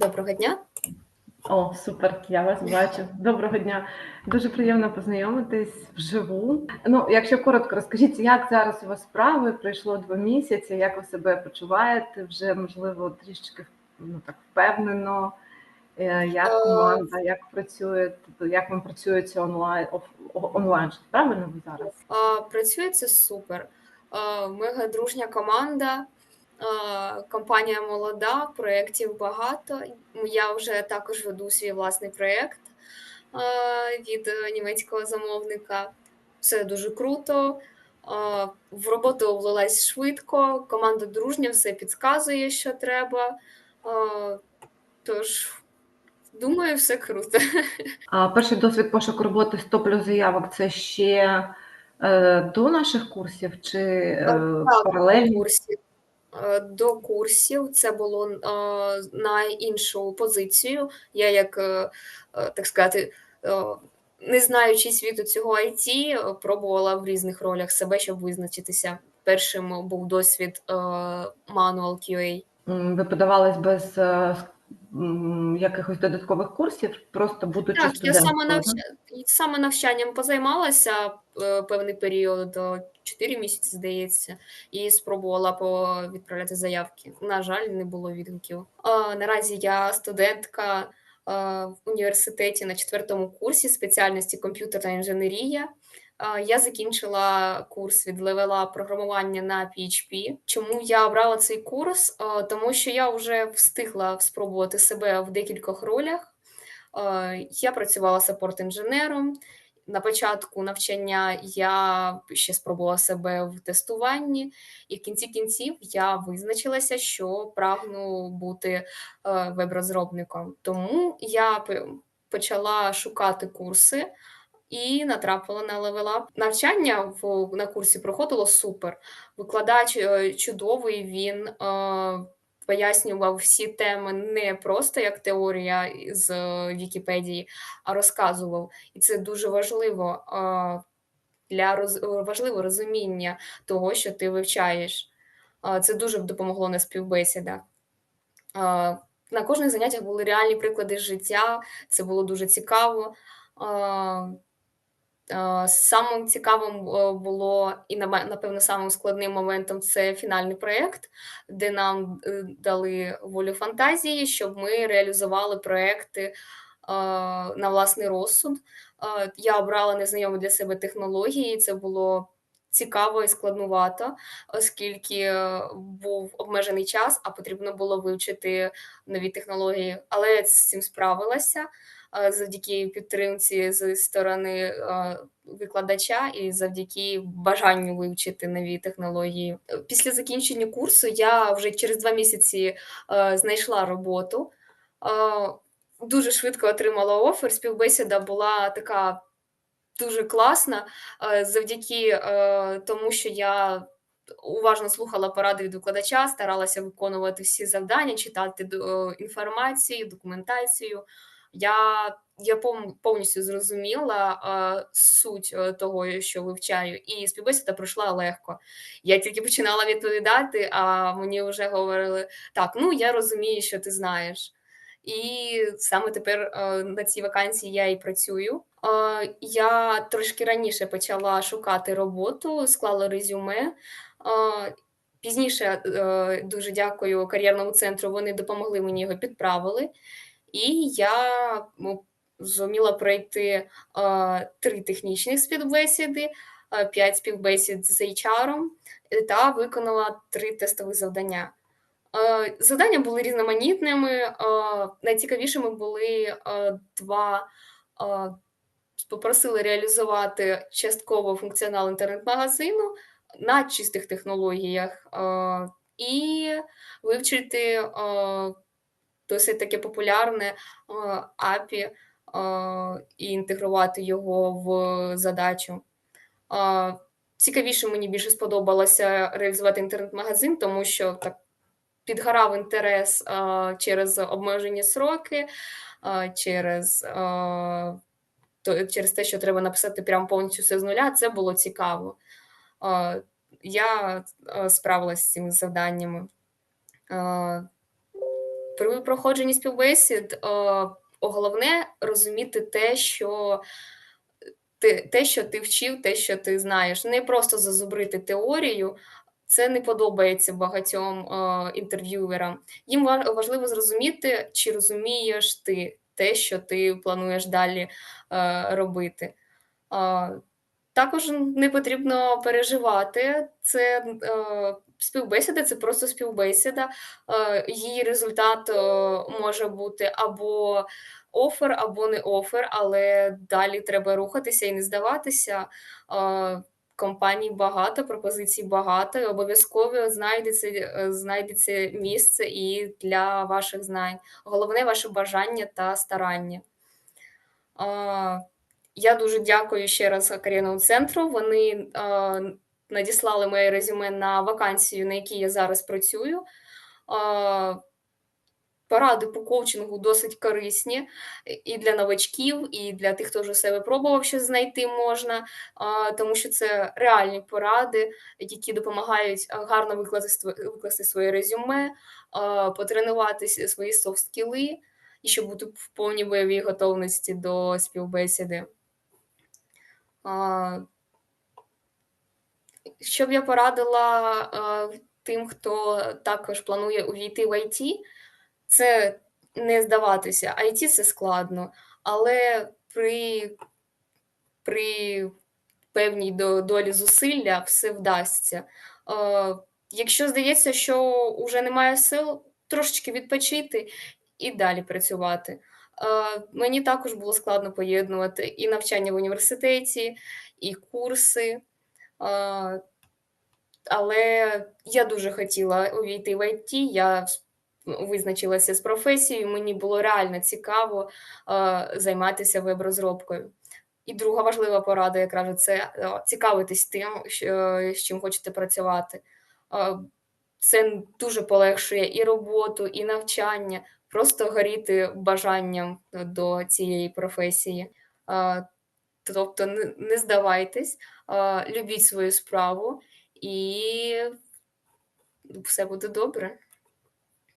Доброго дня. О, супер, я вас бачу. Доброго дня. Дуже приємно познайомитись вживу. Ну, якщо коротко, розкажіть, як зараз у вас справи? Пройшло два місяці. Як ви себе почуваєте? Вже можливо трішки ну так впевнено. Е, Як Е, команда, як працює, тобто як вам працюється онлайн онлайн? Правильно ви зараз? А, Працює це супер. Мега дружня команда. Компанія молода, проєктів багато. Я вже також веду свій власний проєкт від е, німецького замовника. Все дуже круто. В роботу влилась швидко, команда дружня, все підказує, що треба. Тож, думаю, все круто. А перший досвід пошуку роботи 100 плюс заявок це ще е, до наших курсів чи е, паралельні? курсів. Е, До курсів це було е, на іншу позицію. Я, як е, так сказати, не знаючи світу цього IT, пробувала в різних ролях себе, щоб визначитися. Першим був досвід Manual QA. Ви подавались без якихось додаткових курсів, просто будучи Так, я саме навча... саме навчанням позаймалася е, певний період, е, 4 місяці, здається, і спробувала по- відправляти заявки. На жаль, не було відгуків. Е, Наразі я студентка е, в університеті на четвертому курсі спеціальності комп'ютерна інженерія. Я закінчила курс від левела програмування на PHP. Чому я обрала цей курс? Тому що я вже встигла спробувати себе в декількох ролях. Я працювала саппорт-інженером. На початку навчання я ще спробувала себе в тестуванні, і в кінці кінців я визначилася, що прагну бути е, веб-розробником. Тому я почала шукати курси і натрапила на Up. Навчання в, на курсі проходило супер. Викладач е, чудовий, він е, пояснював всі теми не просто як теорія з е, Вікіпедії, а розказував. І це дуже важливо е, для роз, е, важливо розуміння того, що ти вивчаєш. Е, Це дуже допомогло на співбесідах. Е, На кожних заняттях були реальні приклади життя, це було дуже цікаво. Е, Самим цікавим е, було і напевно самим складним моментом це фінальний проєкт, де нам е, дали волю фантазії, щоб ми реалізували проекти на власний розсуд. Я обрала незнайомі для себе технології. Це було цікаво і складнувато, оскільки е, був обмежений час, а потрібно було вивчити нові технології. Але я з цим справилася е, завдяки підтримці зі сторони е, викладача і завдяки бажанню вивчити нові технології. Після закінчення курсу я вже через два місяці знайшла роботу. Дуже швидко отримала офер. Співбесіда була така дуже класна, е, завдяки е, тому, що я уважно слухала поради від викладача, старалася виконувати всі завдання, читати інформацію, документацію. Я, я повністю зрозуміла е, суть е, того, що вивчаю, і співбесіда пройшла легко. Я тільки починала відповідати, а мені вже говорили: так, ну я розумію, що ти знаєш. І саме тепер е, на цій вакансії я і працюю. Я трошки раніше почала шукати роботу, склала резюме. Пізніше е, дуже дякую кар'єрному центру. Вони допомогли мені його підправили, і я зуміла пройти е, три технічних співбесіди, е, п'ять співбесід з HR та виконала три тестових завдання. Завдання були різноманітними. Найцікавішими були два. Попросили реалізувати частково функціонал інтернет-магазину на чистих технологіях е, і вивчити е, досить таке популярне API е, і інтегрувати його в задачу. Цікавіше мені більше сподобалося реалізувати інтернет-магазин, тому що так підгорав інтерес через обмежені сроки, через, то, через те, що треба написати прямо повністю все з нуля. Це було цікаво. Я справилася з цими завданнями. При проходженні співбесід, головне розуміти те, що ти те, що ти вчив, те, що ти знаєш. Не просто зазубрити теорію. Це не подобається багатьом, інтерв'юерам. Їм важливо зрозуміти, чи розумієш ти те, що ти плануєш далі, е, робити. А, також не потрібно переживати. Це, е, співбесіда це просто співбесіда. Е, її результат, е, може бути або офер, або не офер, але далі треба рухатися і не здаватися. Е, компаній багато, пропозицій багато, і обов'язково знайдеться, е, знайдеться місце і для ваших знань. Головне ваше бажання та старання. Я дуже дякую ще раз кар'єрному центру. Вони, надіслали моє резюме на вакансію, на якій я зараз працюю. Поради по коучингу досить корисні і для новачків, і для тих, хто вже себе пробував, що знайти можна, тому що це реальні поради, які допомагають, гарно викласти викласти своє резюме, потренуватися свої софт-скіли і щоб бути в повній бойовій готовності до співбесіди. Що б я порадила, тим, хто також планує увійти в ІТ, це не здаватися. ІТ це складно, але при при певній долі зусилля все вдасться. Е, якщо здається, що уже немає сил, трошечки відпочити і далі працювати. Е, мені також було складно поєднувати і навчання в університеті, і курси. Е, але я дуже хотіла увійти в ІТ. Я визначилася з професією, мені було реально цікаво, е, займатися веб-розробкою. І друга важлива порада, якраз це е, цікавитись тим, що з чим хочете працювати. Е, це дуже полегшує і роботу, і навчання, просто горіти бажанням до цієї професії. Е, тобто не здавайтесь, е, любіть свою справу, і все буде добре.